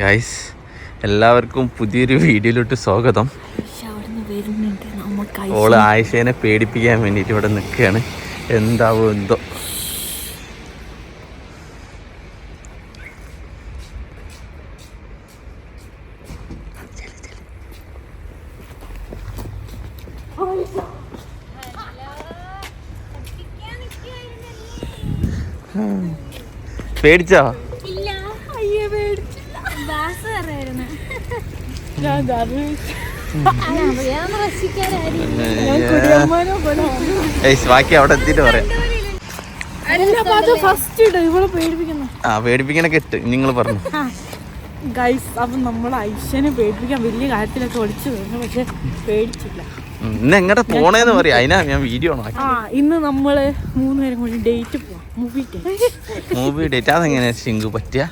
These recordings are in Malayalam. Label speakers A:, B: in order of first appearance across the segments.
A: ഗൈസ് എല്ലാവർക്കും പുതിയൊരു വീഡിയോയിലോട്ട് സ്വാഗതം. ഓൾ ആയിഷേനെ പേടിപ്പിക്കാൻ വേണ്ടിയിട്ട് ഇവിടെ നിൽക്കുകയാണ്. എന്താവോ എന്തോ. പേടിച്ചോ
B: ഇല്ല അയ്യോ പേടിച്ചില്ല ദാസ് പറയായിരുന്നു ഞാൻ
A: ബാക്കി അവിടെ എത്തിയിട്ട് പറയാം. ആ പേടിപ്പിക്കണ കെട്ട് നിങ്ങൾ പറഞ്ഞു.
C: ഗൈസ് അപ്പൊ നമ്മൾ ഐശ്വനെ പേടിപ്പിക്കാൻ വലിയ കാര്യത്തിലൊക്കെ ഒളിച്ചു വരുന്നു പക്ഷെ പേടിച്ചില്ല.
A: ഇന്ന് എങ്ങടെ പോണേന്ന് പറയാം. അതിനാ ഞാൻ വീഡിയോ
C: ആ ഇന്ന് നമ്മൾ മൂന്നുപേരും കൂടി ഡേറ്റ് പോവാം. മൂവി ഡേറ്റ്
A: മൂവി ഡേറ്റ് അതെങ്ങനെ ശിങ്കു പറ്റിയ?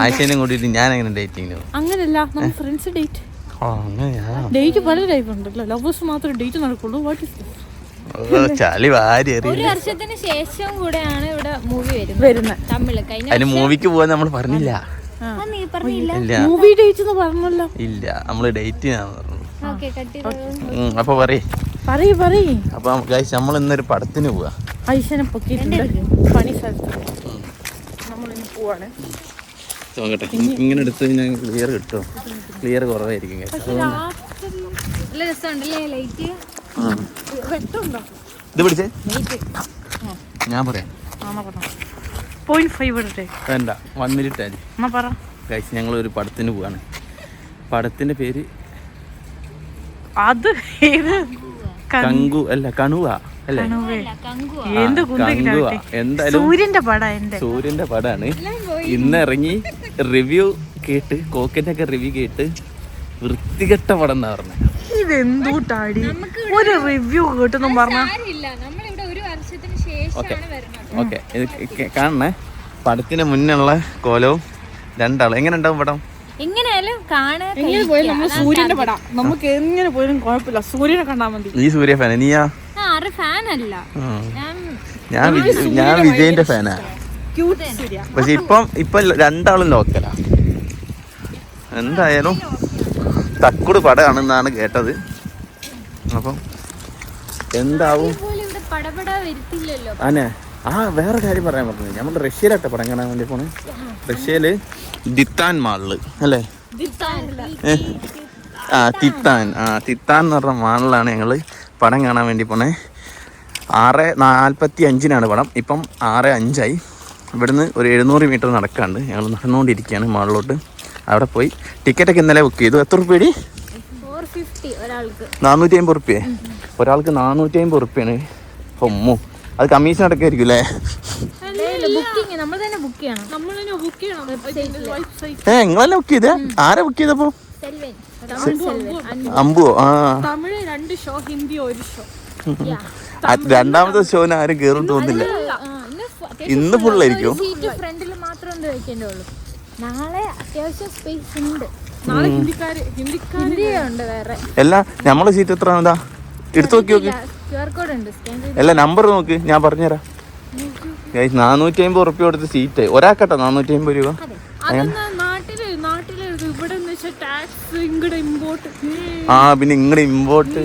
A: ആയിഷേനെ കൂട്ടിയിട്ട് ഞാൻ എങ്ങനെ ഡേറ്റിംഗ്
C: അങ്ങനല്ല നമ്മൾ ഫ്രണ്ട്സ് ഡേറ്റ്
A: ആ അങ്ങനെയാ?
C: ഡേറ്റ് പല ടൈപ്പ് ഉണ്ടല്ലോ. ലവേഴ്സ് മാത്രം ഡേറ്റ് നടക്കുള്ളൂ. വാട്ട് ഇസ്
A: ദിസ് ചളി വാരി
B: ഒരു വർഷത്തിന് ശേഷം കൂടെയാണ് ഇവിടെ മൂവി വരുന്നത്. തമിഴ്.
A: അതിന് മൂവിക്ക് പോവാൻ നമ്മൾ പറഞ്ഞില്ല.
B: ആ, നീ പറഞ്ഞില്ല.
C: മൂവി ഡേറ്റ് എന്ന് പറഞ്ഞല്ലോ.
A: ഇല്ല നമ്മൾ ഡേറ്റ് പറഞ്ഞു.
B: ഓക്കെ കട്ട് ചെയ്തോ?
A: ഉം, അപ്പൊ പറയേ.
C: പറയ് പറയ്.
A: അപ്പൊ ഗൈസ് നമ്മൾ ഇന്നൊരു പടത്തിന് പോവാ.
C: ഐശനെ പൊക്കിയിട്ടുണ്ട്. പണി സ്ഥലത്ത്. നമ്മളിന്ന് പോവാണ്.
A: നോക്കട്ടെ. ഇങ്ങനെ എടുത്ത് ഞാൻ ക്ലിയർ കിട്ടും. ക്ലിയർ കുറവായിരിക്കും. ഇത് പിടിച്ചേ? ഞാൻ പറയാം. വേണ്ട.
C: പറ.
A: ഗൈസ് ഞങ്ങൾ ഒരു പടത്തിന് പോവാണ്. പടത്തിന്റെ പേര്
C: അത്
A: കങ്കു അല്ല കണുവ അല്ലേ? എന്തായാലും
C: സൂര്യന്റെ പടാ എന്റെ
A: സൂര്യന്റെ പടാണ്. ഇന്ന് ഇറങ്ങി റിവ്യൂ കേട്ട് കോക്കിന്റെ ഒക്കെ റിവ്യൂ കേട്ട് വൃത്തികെട്ട പടം എന്നാ പറഞ്ഞത്
C: ഇതെന്തൂട്ടാടി ഒരു റിവ്യൂ കേട്ടെന്നും പറഞ്ഞ.
B: ആരില്ല നമ്മളിവിടെ ഒരു വർഷത്തിന് ശേഷമാണ് വരുന്നത്.
A: ഓക്കെ. ഇത് കാണണേ. പടത്തിന് മുന്നുള്ള കോലവും രണ്ടാളും. എങ്ങനെ ഉണ്ടാവും പടം?
B: എങ്ങനെയായാലും കാണാൻ
C: എങ്ങനെ പോയാലും നമ്മൾ സൂര്യന്റെ പടം. നമുക്ക് എങ്ങനെ പോയാലും കുഴപ്പമില്ല. സൂര്യനെ കണ്ടാ മതി.
A: നീ സൂര്യ ഫാന നീയാ?
B: ആറ്
A: ഫാനല്ല
B: ഞാൻ
A: ഞാൻ വിജയന്റെ ഫാനാ പക്ഷെ ഇപ്പം ഇപ്പൊ രണ്ടാളും ലോക്കലാ. എന്തായാലും തക്കുട് പടമാണെന്നാണ് കേട്ടത്. അപ്പം എന്താവും? അനെ ആ വേറെ കാര്യം പറയാൻ പറ്റുന്നത് നമ്മൾ റഷ്യയിലാട്ടെ പടം കാണാൻ വേണ്ടി പോണേ. റഷ്യയിൽ ദിത്താൻ മാളിൽ അല്ലേ? ആ തിത്താൻ. ആ തിത്താൻ എന്ന് പറഞ്ഞ മാളിലാണ് ഞങ്ങൾ പടം കാണാൻ വേണ്ടി പോണേ. ആറ് നാൽപ്പത്തി അഞ്ചിനാണ് പടം. ഇപ്പം ആറ് അഞ്ചായി. ഇവിടുന്ന് ഒരു എഴുന്നൂറ് മീറ്റർ നടക്കാണ്ട് ഞങ്ങൾ നടന്നുകൊണ്ടിരിക്കുകയാണ് മാളിലോട്ട്. അവിടെ പോയി ടിക്കറ്റൊക്കെ ഇന്നലെ ബുക്ക് ചെയ്തു. എത്ര റുപ്യടി നാനൂറ്റി അമ്പത് റുപ്യേ ഒരാൾക്ക്. നാനൂറ്റി അമ്പത് റുപ്യാണ് ഒമ്മു അത് കമ്മീഷൻ അടക്കായിരിക്കും അല്ലേ
B: ബുക്കിംഗ് നമ്മൾ തന്നെ ബുക്ക്
A: ഏ നിങ്ങളല്ലേ ചെയ്തേ? ആരാ ബുക്ക് ചെയ്തപ്പോ?
B: സെൽവൻ. തമിഴ് സെൽവൻ.
A: അമ്പുവോ? ആ.
C: തമിഴ് രണ്ട് ഷോ ഹിന്ദി ഒരു ഷോ.
A: രണ്ടാമത്തെ ഷോന് ആരും കേറും തോന്നില്ല ഇന്ന് ഫുള്ളായിരിക്കും
B: സീറ്റ് ഫ്രണ്ടിൽ മാത്രം എന്ത് വെക്കേണ്ടുള്ളൂ നാളെ അത്യാവശ്യം സ്പേസ് ഉണ്ട്.
C: നാളെ ഹിന്ദിക്കാര് ഹിന്ദിക്കാര്
B: ഹിന്ദിയുണ്ട് വേറെ.
A: അല്ല നമ്മളെ സീറ്റ് എത്ര ഇതാ എടുത്തു നോക്കി നോക്ക്.
B: ക്യു കോഡ് ഉണ്ട്. സ്കാൻ ചെയ്ത്
A: അല്ല നമ്പർ നോക്ക്. ഞാൻ പറഞ്ഞുതരാം. നാനൂറ്റി അമ്പത് റുപ്യ കൊടുത്ത് സീറ്റ് ഒരാക്കട്ടെ നാനൂറ്റി അമ്പത് രൂപ ആ പിന്നെ ഇങ്ങടെ ഇമ്പോർട്ട്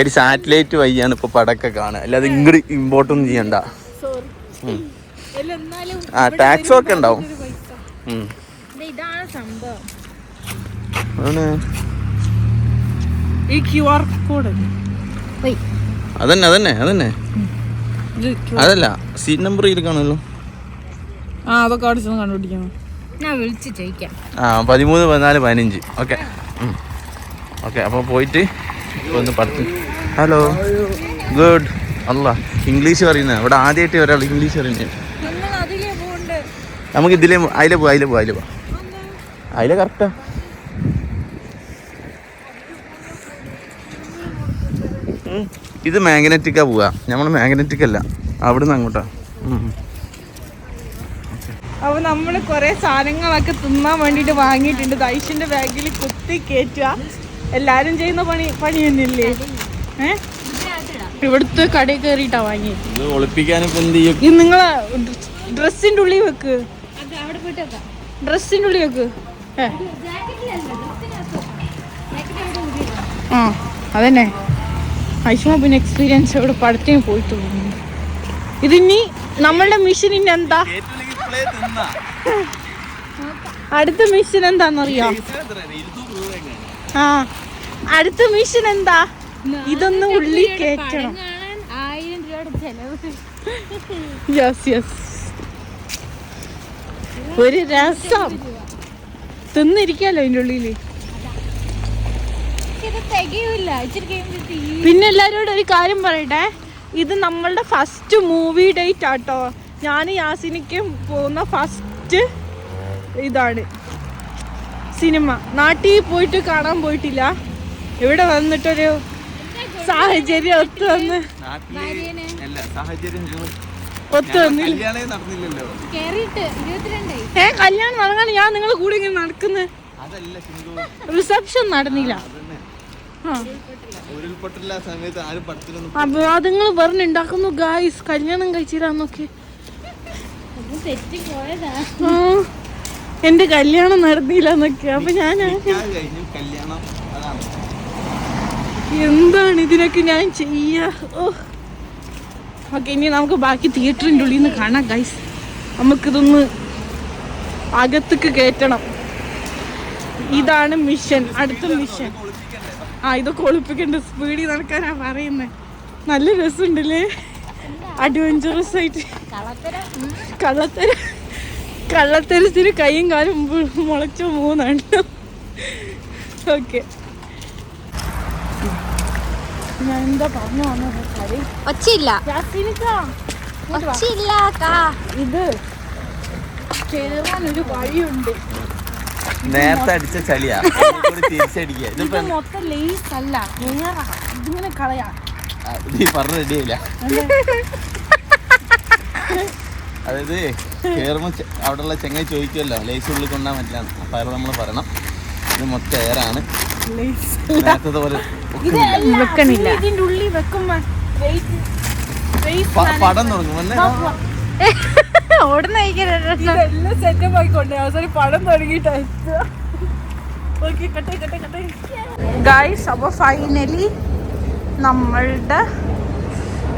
A: ഒരു സാറ്റലൈറ്റ് വഴിയാണ് ഇപ്പൊ പടക്കെ കാണുക. അല്ലാതെ ഇങ്ങോട്ട് ഇമ്പോർട്ട് ഒന്നും ചെയ്യണ്ട.
C: സോറി അല്ല എന്നാലും
A: ആ ടാക്സ് ഒക്കെ ഉണ്ടാവും. അതന്നെ അതന്നെ അതന്നെ. അതല്ല സീറ്റ് നമ്പർ ഇതിൽ കാണുമല്ലോ.
C: ആ അതൊക്കെ അവിടെ ചെന്ന് കണ്ടുപിടിക്കണം.
B: ഞാൻ വിളിച്ച് ചോദിക്കാം.
A: ആ പതിമൂന്ന് പതിനാല് പതിനഞ്ച്. ഓക്കെ. ഓക്കെ അപ്പോൾ പോയിട്ട് ഒന്ന് പഠിച്ചു. ഹലോ ഗുഡ് അല്ല ഇംഗ്ലീഷ് പറയുന്നത് ഇവിടെ ആദ്യമായിട്ട് ഒരാൾ ഇംഗ്ലീഷ് പറയുന്നത് നമുക്ക് ഇതിലേ അതിലെ പോവാ അതിലെ പോവാ അതിലെ പോവാ. അതിലെ കറക്റ്റാ ഇത് മാഗ്നറ്റിക്കാ പോവാ. നമ്മൾ മാഗ്നറ്റിക് അല്ല. അവിടുന്ന് അങ്ങോട്ടാ.
C: അപ്പൊ നമ്മൾ കൊറേ സാധനങ്ങളൊക്കെ തിന്നാൻ വേണ്ടിട്ട് വാങ്ങിയിട്ടുണ്ട്. ദൈഷിന്റെ ബാഗിൽ കുത്തി കയറ്റുക എല്ലാരും ചെയ്യുന്ന പണി പണി തന്നെയല്ലേ ഏഹ് ഇവിടുത്തെ കടയിൽ കയറിയിട്ടാ വാങ്ങി
A: ഇത്
C: നിങ്ങളെ ഡ്രസ്സിന്റെ ഉള്ളിൽ വെക്ക്. ഡ്രസ്സിന്റെ ഉള്ളിൽ വെക്ക്. ആ അതന്നെ. ഐഷുമ പിന്നെ എക്സ്പീരിയൻസ് ഇവിടെ പഠിത്തം പോയിട്ട് ഇതിനി നമ്മളുടെ മിഷൻ ഇനി എന്താ? അടുത്ത മിഷൻ എന്താന്നറിയോ? ആ. അടുത്ത മിഷൻ എന്താ? ഇതൊന്ന് ഉള്ളി കേറ്റണം.
B: ആയിരം രൂപയുടെ ചെലവ്.
C: യെസ് യെസ് ഒരു രസം. തിന്നിരിക്കാലോ
B: അതിന്റെ ഉള്ളിൽ
C: പിന്നെ എല്ലാരോടും ഒരു കാര്യം പറയട്ടെ. ഇത് നമ്മളുടെ ഫസ്റ്റ് മൂവി ഡേറ്റ് ആട്ടോ. ഞാൻ യാസിനിക്കും പോകുന്ന ഫസ്റ്റ് ഇതാണ്. സിനിമ. നാട്ടിൽ പോയിട്ട് കാണാൻ പോയിട്ടില്ല. ഇവിടെ വന്നിട്ടൊരു സാഹചര്യം ഒത്തു വന്ന്. ഒത്തു വന്നില്ല. ഏ കല്യാണം നടക്കാൻ ഞാൻ നിങ്ങളെ കൂടെ ഇങ്ങനെ നടക്കുന്നത് റിസപ്ഷൻ നടന്നില്ല. അപ്പൊ അതുങ്ങൾ പറഞ്ഞുണ്ടാക്കുന്നു ഗായ്സ് കല്യാണം കഴിച്ചിരാന്നൊക്കെ.
B: തെറ്റി പോയതാ.
C: എന്റെ കല്യാണം നടന്നില്ല എന്നൊക്കെ. അപ്പൊ ഞാൻ
A: കഴിഞ്ഞു കല്യാണം അതാണ്.
C: എന്താണ് ഇതിനൊക്കെ ഞാൻ ചെയ്യാ? ഓ. ഓക്കെ ഇനി നമുക്ക് ബാക്കി തിയേറ്ററിന്റെ ഉള്ളിൽ നിന്ന് കാണാം ഗൈസ് നമുക്കിതൊന്ന് അകത്തേക്ക് കയറ്റണം. ഇതാണ് മിഷൻ അടുത്ത മിഷൻ ആ ഇതൊക്കെ ഒളിപ്പിക്കേണ്ട സ്പീഡിൽ നടക്കാനാ പറയുന്നത് നല്ല രസമുണ്ടല്ലേ? അഡ്വഞ്ചറസ് ആയിട്ട്.
B: കളത്തരം
C: കള്ളത്തര. കള്ളത്തരത്തിന് കൈയും കാലും മുളച്ചു മുളച്ച മൂന്നാണ്. ഓക്കെ. ഞാൻ എന്താ പറഞ്ഞു
B: ഒച്ചയില്ല.
C: യാസിനിക്കാ,
B: ഒച്ചയില്ല കാ.
C: ഇത് കേറാൻ ഒരു വഴിയുണ്ട്
A: നേരത്തെ അടിച്ച ചളിയാ. ഒന്നുകൂടി തിരിച്ചടിക്കുക.
C: ഇത്
A: ഇതിപ്പോ
C: മൊത്തം ലേസ് അല്ല നേരാ ഇതിങ്ങനെ കളയാ.
A: ആ, നീ പറഞ്ഞ റെഡിയായില്ല. അതായത് കേറുമ്പോ ചെ- അവിടെയുള്ള ചെങ്ങായി ചോദിക്കുമല്ലോ ലേസ് ഉള്ളിൽ കൊണ്ടാൻ പറ്റില്ല അപ്പം അയാളോട് നമ്മൾ പറയണം. ഇത് മൊത്തം എയറാണ്. നേരത്തെ പോലെ
C: വെക്കണില്ല.
A: പടം തുടങ്ങും
C: സെറ്റപ്പ് ആയിക്കോട്ടെ അവസാനം പടം ഗായ്സ് അപ്പോൾ ഫൈനലി നമ്മളുടെ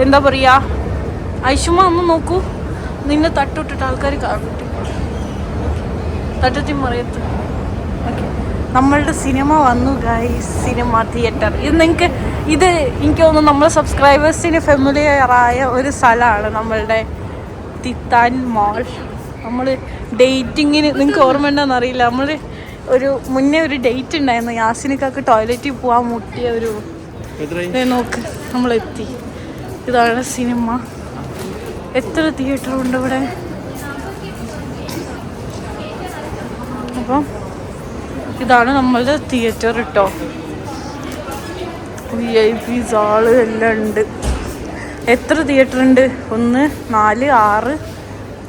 C: എന്താ പറയാ ഐഷുമ ഒന്ന് നോക്കൂ. നിന്നെ തട്ടുവിട്ടിട്ട് ആൾക്കാർ കാണട്ടെ തട്ടത്തി മറിയത്ത്. ഓക്കെ നമ്മളുടെ സിനിമ വന്നു ഗായി സിനിമ തിയേറ്റർ ഇത് നിങ്ങൾക്ക് ഇത് എനിക്ക് തോന്നുന്നു നമ്മളെ സബ്സ്ക്രൈബേഴ്സിന് ഫെമിലിയറായ ഒരു സ്ഥലമാണ് നമ്മളുടെ തിത്താൻ മോൾ നമ്മൾ ഡേറ്റിങ്ങിന് നിങ്ങൾക്ക് ഓർമ്മ ഉണ്ടോന്ന് അറിയില്ല. നമ്മൾ ഒരു മുന്നേ ഒരു ഡേറ്റ് ഉണ്ടായിരുന്നു. യാസിനിക്കൊക്കെ ടോയ്ലറ്റിൽ പോകാൻ മുട്ടിയ ഒരു ദേ നോക്ക്. നമ്മളെത്തി. ഇതാണ് സിനിമ. എത്ര തിയേറ്റർ ഉണ്ട് ഇവിടെ? അപ്പം ഇതാണ് നമ്മളുടെ തിയേറ്റർ കേട്ടോ വി ഐ പി ആൾ എല്ലാം ഉണ്ട്. എത്ര തിയേറ്റർ ഉണ്ട്? ഒന്ന് നാല് ആറ്.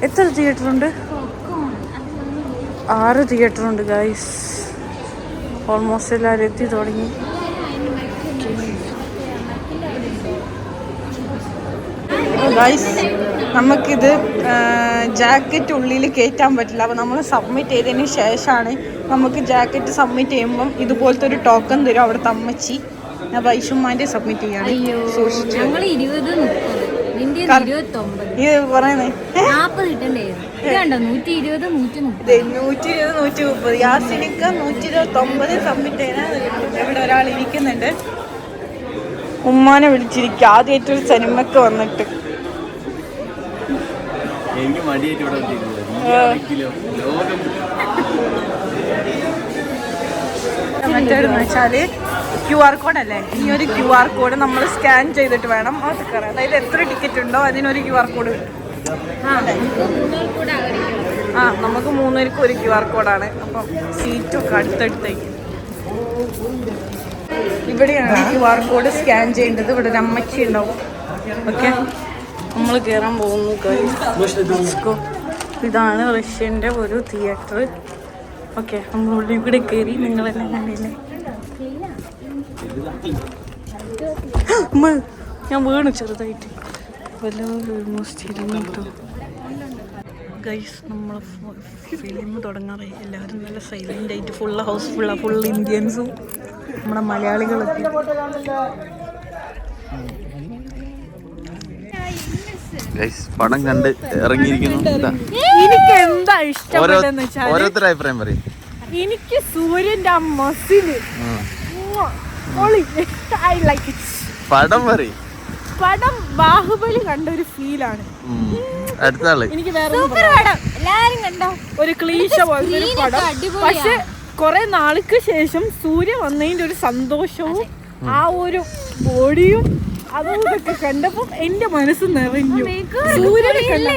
C: എത്ര തിയേറ്റർ ഉണ്ട്? ആറ് തിയേറ്റർ ഉണ്ട് ഗൈസ് ഓൾമോസ്റ്റ് എല്ലാവരും എത്തി തുടങ്ങി. ഗൈസ് നമുക്കിത് ജാക്കറ്റ് ഉള്ളിൽ കയറ്റാൻ പറ്റില്ല. അപ്പോൾ നമ്മൾ സബ്മിറ്റ് ചെയ്തതിന് ശേഷമാണ് നമുക്ക് ജാക്കറ്റ് സബ്മിറ്റ് ചെയ്യുമ്പം ഇതുപോലത്തെ ഒരു ടോക്കൺ തരും അവിടെ അമ്മച്ചി. ഞാൻ വൈഷുമാന്റെ സബ്മിറ്റ് ചെയ്യാണ് സൂക്ഷിച്ചു. ഇത് പറയുന്നേ
B: നൂറ്റി ഇരുപത് നൂറ്റി മുപ്പത്
C: യാസിനിക്ക് നൂറ്റി ഇരുപത്തി സബ്മിറ്റ് ചെയ്യാൻ ഇവിടെ ഒരാൾ ഇരിക്കുന്നുണ്ട്. ഉമ്മാനെ വിളിച്ചിരിക്കുക. ആദ്യമായിട്ടൊരു സിനിമക്ക് വന്നിട്ട്.
A: എനിക്ക് മടിയായിട്ട് ഇവിടെ
C: മറ്റേന്ന് വെച്ചാൽ ക്യു ആർ കോഡ് അല്ലേ? ഈ ഒരു ക്യു ആർ കോഡ് നമ്മൾ സ്കാൻ ചെയ്തിട്ട് വേണം അത് കയറാൻ. അതായത് എത്ര ടിക്കറ്റ് ഉണ്ടോ അതിനൊരു ക്യു ആർ കോഡ് കിട്ടും.
B: ആ നമുക്ക്
C: മൂന്നുപേർക്കും ഒരു ക്യു ആർ കോഡാണ് അപ്പം സീറ്റൊക്കെ അടുത്തടുത്തേക്ക്. ഇവിടെയാണ് ക്യു ആർ കോഡ് സ്കാൻ ചെയ്യേണ്ടത്. ഇവിടെ ഒരു അമ്മച്ചി ഉണ്ടാവും ഓക്കെ? നമ്മൾ കയറാൻ പോകുന്നു. ഇതാണ് റഷ്യന്റെ ഒരു തിയേറ്റർ ഓക്കെ നമ്മൾ ഇവിടെ കയറി നിങ്ങൾ നിങ്ങളെല്ലാം കണ്ടില്ലേ? ഞാൻ വീണു ചെറുതായിട്ട്. വല്ലവരും ഓൾമോസ്റ്റ് ഇരുന്നു കേട്ടോ. ഗൈസ് നമ്മൾ ഫിലിം തുടങ്ങാറായി. എല്ലാവരും നല്ല സൈലന്റ് ആയിട്ട് ഫുൾ ഹൗസ് ഫുള്ളാണ് ഫുൾ ഇന്ത്യൻസും നമ്മുടെ മലയാളികളൊക്കെ.
A: ഗൈസ് പടം കണ്ട് ഇറങ്ങിയിരിക്കുന്നു. ഓരോരുത്തരുടെ അഭിപ്രായം പറയും.
C: എനിക്ക് സൂര്യന്റെ മസിൽ. ഐ ലൈക്ക് ഇറ്റ്
A: പടം പറയും.
C: പടം ബാഹുബലി കണ്ട ഒരു ഫീലാണ്
A: അടുത്ത ആൾ.
C: എനിക്ക് വേറെ.
B: എല്ലാരും കണ്ടോ?
C: ഒരു ക്ലീശ പോലത്തെ ഒരു പടം. പക്ഷെ കൊറേ നാൾക്ക് ശേഷം സൂര്യ വന്നതിന്റെ ഒരു സന്തോഷവും ആ ഒരു ബോഡിയും അതും ഇതൊക്കെ കണ്ടപ്പോ എന്റെ മനസ്സ് നിറഞ്ഞു. സൂര്യനെ കണ്ട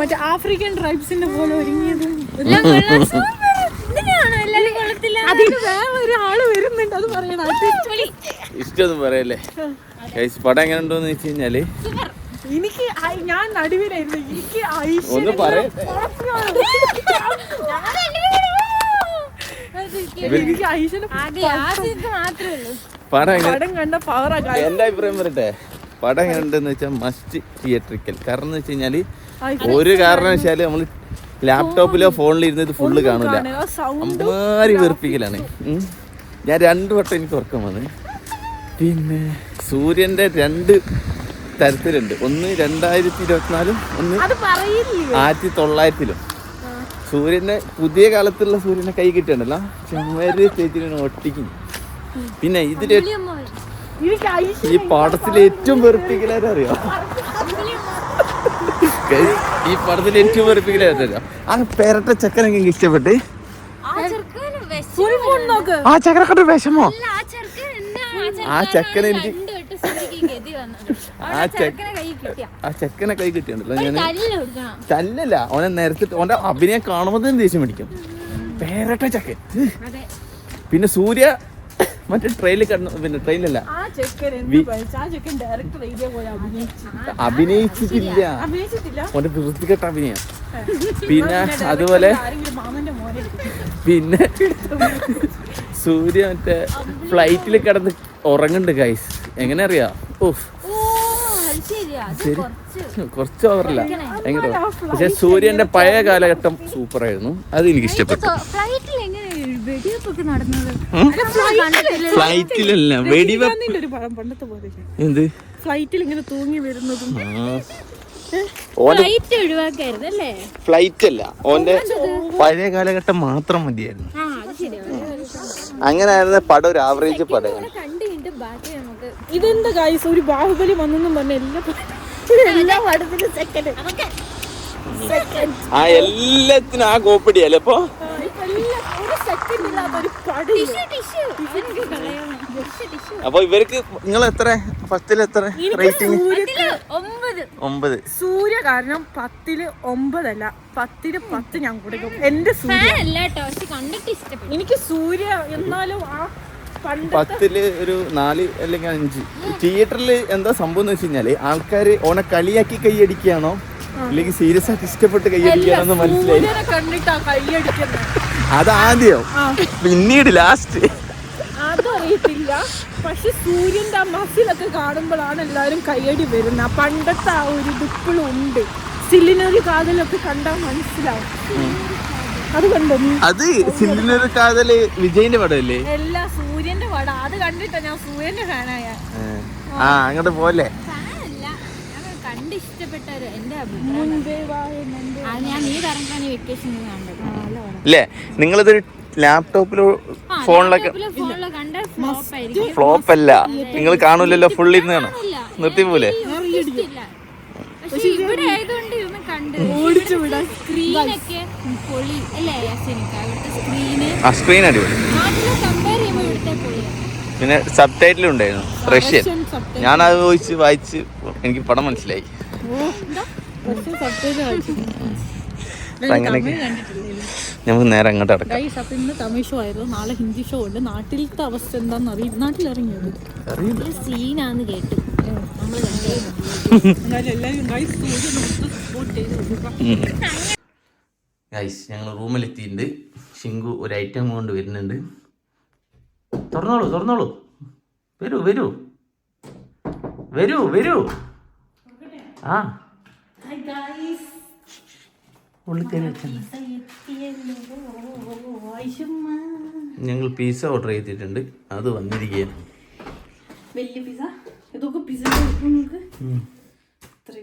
C: മറ്റേ ആഫ്രിക്കൻ ട്രൈബ്സിന്റെ പോലെ ഒരുങ്ങിയത്. അതിന് വേറെ ഒരാൾ വരുന്നുണ്ട് അത് പറയണം. അത്
A: ഇഷ്ടമൊന്നും പറയല്ലേ? പടം എങ്ങനെ ഉണ്ടോന്ന് വെച്ച് കഴിഞ്ഞാൽ
C: എനിക്ക് ഞാൻ നടുവിലായിരുന്നു. എനിക്ക്
A: ഒന്ന് പറയട്ടെ
C: എനിക്ക് ഐശ്വര്യം
B: മാത്രമേ ഉള്ളൂ.
A: പടം എന്റെ അഭിപ്രായം പറയട്ടെ. പടം എങ്ങനെയുണ്ടെന്ന് വെച്ചാൽ മസ്റ്റ് തിയേറ്ററിക്കൽ കാരണം എന്ന് വെച്ച് കഴിഞ്ഞാൽ ഒരു കാരണവശാൽ നമ്മൾ ലാപ്ടോപ്പിലോ ഫോണിലോ ഇരുന്ന് ഇത് ഫുള്ള് കാണൂല. അമ്മാരി വെറുപ്പിക്കലാണ്. ഞാൻ രണ്ടു വട്ടം എനിക്ക് ഉറക്കം വന്ന്. പിന്നെ സൂര്യന്റെ രണ്ട് തരത്തിലുണ്ട്. ഒന്ന് രണ്ടായിരത്തി ഇരുപത്തിനാലും ഒന്ന് ആയിരത്തി തൊള്ളായിരത്തിലും സൂര്യന്റെ പുതിയ കാലത്തുള്ള സൂര്യനെ കൈ കിട്ടണ്ടല്ലോ ചെമ്മരി ചേച്ചിനെ ഒട്ടിക്കും പിന്നെ ഇതിൽ ഈ പടത്തിൽ ഏറ്റവും വെറുപ്പിക്കലാരറിയോ ഈ പടത്തിൽ ഏറ്റവും വെറുപ്പിക്കലാരറിയോ ആ പേരട്ട ചെക്കനൊക്കെ എനിക്ക് ഇഷ്ടപ്പെട്ട്?
B: ആ ചെറുക്കന് വിശ-
C: നോക്ക്.
A: ആ ചെക്കനെക്കൊണ്ട് വിഷമോ?
B: അല്ല, ആ
A: ചെക്കനെ എനിക്ക് ആ ചെക്ക
B: കൈ കിട്ടിയ.
A: ആ ചെക്കനെ കൈ കിട്ടിയുണ്ടല്ലോ ഞാൻ തല്ലല്ല ഓനെ നേരത്തെ ഓന്റെ അഭിനയം കാണുമ്പോൾ തന്നെ ദേഷ്യം പിടിക്കും. പേരട്ട ചക്കൻ.
B: അതെ.
A: പിന്നെ സൂര്യ മറ്റേ ട്രെയിനിൽ കടന്നു പിന്നെ ട്രെയിനിലല്ല അഭിനയിച്ചിട്ടില്ല. മറ്റേ വൃത്തികെട്ട അഭിനയം. പിന്നെ അതുപോലെ
C: ആരെങ്കിലും മാമന്റെ മോനെ
A: പിന്നെ സൂര്യ മറ്റേ ഫ്ലൈറ്റിൽ കിടന്ന് ഉറങ്ങുന്നുണ്ട് ഗൈസ് എങ്ങനെ അറിയാ? ഓഹ്
B: ഓ അത് ശരിയാ. അത്
A: ശരി.
B: കുറച്ച്
A: കുറച്ച് ഓവറില്ല എങ്ങനെ? പക്ഷെ സൂര്യന്റെ പഴയ കാലഘട്ടം സൂപ്പറായിരുന്നു അത് എനിക്ക് ഇഷ്ടപ്പെട്ടു.
B: വെടിവെപ്പൊക്കെ നടന്നത്.
A: ഫ്ലൈറ്റിലല്ല വെടിവെപ്പ്.
C: ഗാന്ധിന്റെ ഒരു പടം പണ്ടത്തെ പോലെ
A: എന്ത്?
C: ഫ്ലൈറ്റിൽ ഇങ്ങനെ തൂങ്ങി വരുന്നതും.
A: ഓന്റെ
B: ഫ്ലൈറ്റ് അല്ലേ
A: ഫ്ലൈറ്റ് അല്ല ഓന്റെ പഴയ കാലഘട്ടം മാത്രം മതിയായിരുന്നു. അങ്ങനെയായിരുന്നു പടം ഒരു ആവറേജ്
B: പടം.
C: ഇതെന്താ ഗായ്സ് ഒരു ബാഹുബലി വന്നെന്നും പറഞ്ഞ എല്ലാ എല്ലാ പടത്തിലും സെക്കൻഡ്
A: ആ എല്ലാത്തിനും ആ കോപ്പിടിയല്ലേ ഇപ്പൊ? അപ്പൊ ഇവർക്ക് നിങ്ങൾ എത്ര ഫസ്റ്റിൽ എത്ര റേറ്റിംഗ്
B: ഒമ്പത്.
C: സൂര്യ കാരണം പത്തിൽ ഒമ്പതല്ല പത്തിൽ പത്ത് ഞാൻ കൊടുക്കും. എന്റെ എനിക്ക് സൂര്യ എന്നാലും ആ
A: പത്തിൽ ഒരു നാല് അല്ലെങ്കിൽ അഞ്ച്. തിയേറ്ററിൽ എന്താ സംഭവം എന്ന് വെച്ച് കഴിഞ്ഞാൽ ആൾക്കാര് ഓണെ കളിയാക്കി കൈയടിക്കുകയാണോ? അല്ലെങ്കിൽ സീരിയസ് ആയിട്ട് ഇഷ്ടപ്പെട്ട് കൈയടിക്കുകയാണോ എന്ന് മനസ്സിലായി. അതാദ്യം പിന്നീട് ലാസ്റ്റ്
C: അതറിയത്തില്ല. പക്ഷെ സൂര്യന്റെ ആ മസിലൊക്കെ കാണുമ്പോഴാണ് എല്ലാവരും കൈയടി വരുന്നത് പണ്ടത്തെ ആ ഒരു ഇതിപ്പോഴും ഉണ്ട്. സില്ലിനൊരു കാതലൊക്കെ കണ്ടാൽ മനസ്സിലാവും. അത് കണ്ടോ?
A: അത് സില്ലിനൊരു കാതൽ വിജയന്റെ പടമല്ലേ?
C: എല്ലാ സൂര്യന്റെ പടം. അത് കണ്ടിട്ടാ ഞാൻ സൂര്യന്റെ ഫാനായ.
A: ആ അങ്ങോട്ട് പോലെ
B: കണ്ട് ഇഷ്ടപ്പെട്ട ഒരു എന്റെ അഭിപ്രായം ഞാൻ നീ പറഞ്ഞാണ് വെക്കേഷൻ കണ്ടത്
A: അല്ലേ നിങ്ങളിതൊരു ലാപ്ടോപ്പിലോ ഫോണിലൊക്കെ
B: ഫോണിലോ കണ്ട ഫ്ലോപ്പ്
A: അല്ല. നിങ്ങൾ കാണൂലല്ലോ ഫുൾ ഇരുന്ന് കാണും. നിർത്തി പോലെ ആ സ്ക്രീൻ അടിപൊളി. പിന്നെ സബ് ടൈറ്റിൽ ഉണ്ടായിരുന്നു റഷ്യൻ ഞാനത് ചോദിച്ച് വായിച്ച് എനിക്ക് പടം മനസ്സിലായി. അങ്ങനെയൊക്കെ നമുക്ക് നേരെ അങ്ങോട്ട് അടക്കാം
C: അപ്പൊ ഇന്ന് തമിഴ് ഷോ ആയിരുന്നു. നാളെ ഹിന്ദി ഷോ ഉണ്ട്. നാട്ടിലത്തെ അവസ്ഥ എന്താണെന്ന് അറിയില്ല. നാട്ടിൽ ഇറങ്ങിയത്
A: അറിയില്ല
B: സീനാന്ന് കേട്ടു.
C: ഗൈസ്
A: ഞങ്ങൾ റൂമിലെത്തിയിട്ടുണ്ട് ഷിങ്കു ഒരു ഐറ്റം കൊണ്ട് വരുന്നുണ്ട്. തുറന്നോളൂ തുറന്നോളൂ. വരൂ വരൂ. വരൂ വരൂ. ആ. ഞങ്ങൾ പിസ്സ ഓർഡർ ചെയ്തിട്ടുണ്ട്. അത് വന്നിരിക്കുകയാണ്.
C: വലിയ പിസ ഇതൊക്കെ പിസ നമുക്ക്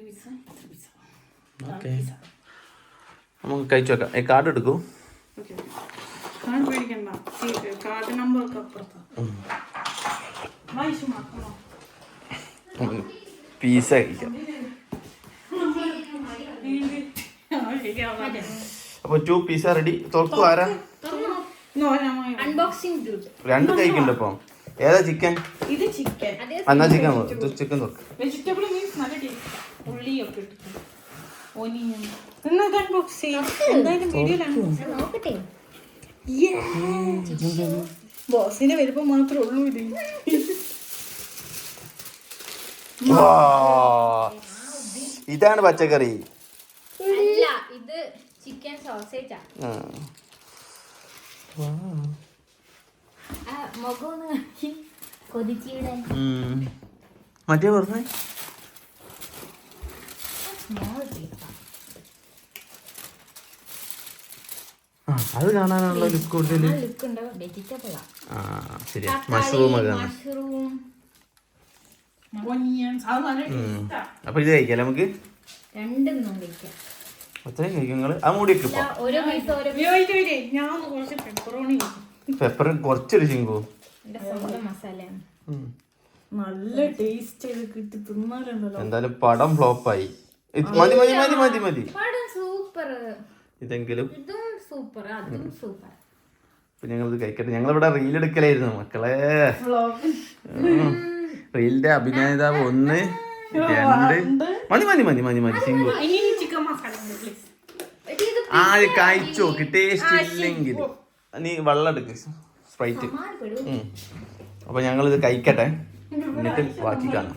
C: പിസ പിസ
A: കഴിച്ചു വെക്കാം കാർഡ് എടുക്കൂ.
C: കാർഡ് പേടിക്കണ്ട കാർഡ് നമ്പർ ഒക്കെ അപ്പുറത്താ. വായിച്ചു മാക്കണോ
A: പിസ്സ കഴിക്കാം. അപ്പോൾ ടു പിസ്സ റെഡി തുറക്കു ആരാ? രണ്ട് കഴിക്കണ്ട ഇപ്പം. ഏതാ ചിക്കൻ
C: ഇത് ചിക്കൻ
A: എന്നാ ചിക്കൻ ചിക്കൻ തുറക്ക്.
C: വെജിറ്റബിൾ മീൻസ് നല്ല ടേസ്റ്റ് ഉള്ളിയൊക്കെ ഇട്ടിട്ട്. ഓനിയൻ എന്നാ അൺബോക്സ് ചെയ്യാം. എന്തായാലും വീഡിയോയിലാണ്
B: നോക്കട്ടെ.
C: ബോസിന്റെ വരുമ്പോ മാത്രമേ ഉള്ളൂ ഇത്.
A: ഇതാണ് പച്ചക്കറി.
B: അല്ല ഇത് ചിക്കൻ സോസേജാ.
A: മറ്റേ പറഞ്ഞേ
B: സ്മോൾ പീസ
A: ആ അത് കാണാനുള്ള ലുക്ക് കൂടുതൽ.
B: ആ
A: ശരി മഷ്റൂം ഒക്കെ അപ്പൊ ഇത് കഴിക്കാം നമുക്ക്? അത്രയും കഴിക്കും. നിങ്ങൾ ആ മൂടി പെപ്പർ കുറച്ചൊരു ചിങ്കു.
B: എന്റെ സ്വന്തം മസാലയാണ്.
C: നല്ല ടേസ്റ്റ് ചെയ്ത് കിട്ടി. തിന്നാലുണ്ടല്ലോ
A: എന്തായാലും പടം ഫ്ലോപ്പായി മതി മതി മതി മതി മതി.
B: പടം സൂപ്പർ
A: ഇതെങ്കിലും
B: ഇതും സൂപ്പർ അതും സൂപ്പർ.
A: ഇത് കഴിക്കട്ടെ. ഞങ്ങളിവിടെ റീൽ എടുക്കലായിരുന്നു മക്കളെ. റീലിന്റെ അഭിനേതാവ് ഒന്ന് രണ്ട്. മതി മതി മതി മതി മതി
C: സിംഗു.
B: ആ
A: കായ്ച്ചോ കഴിച്ചു? നോക്ക് ടേസ്റ്റ് ഇല്ലെങ്കിൽ നീ വെള്ളം എടുക്ക് സ്പ്രൈറ്റ് അപ്പൊ ഞങ്ങളിത് കഴിക്കട്ടെ. എന്നിട്ട് ബാക്കി കാണാം.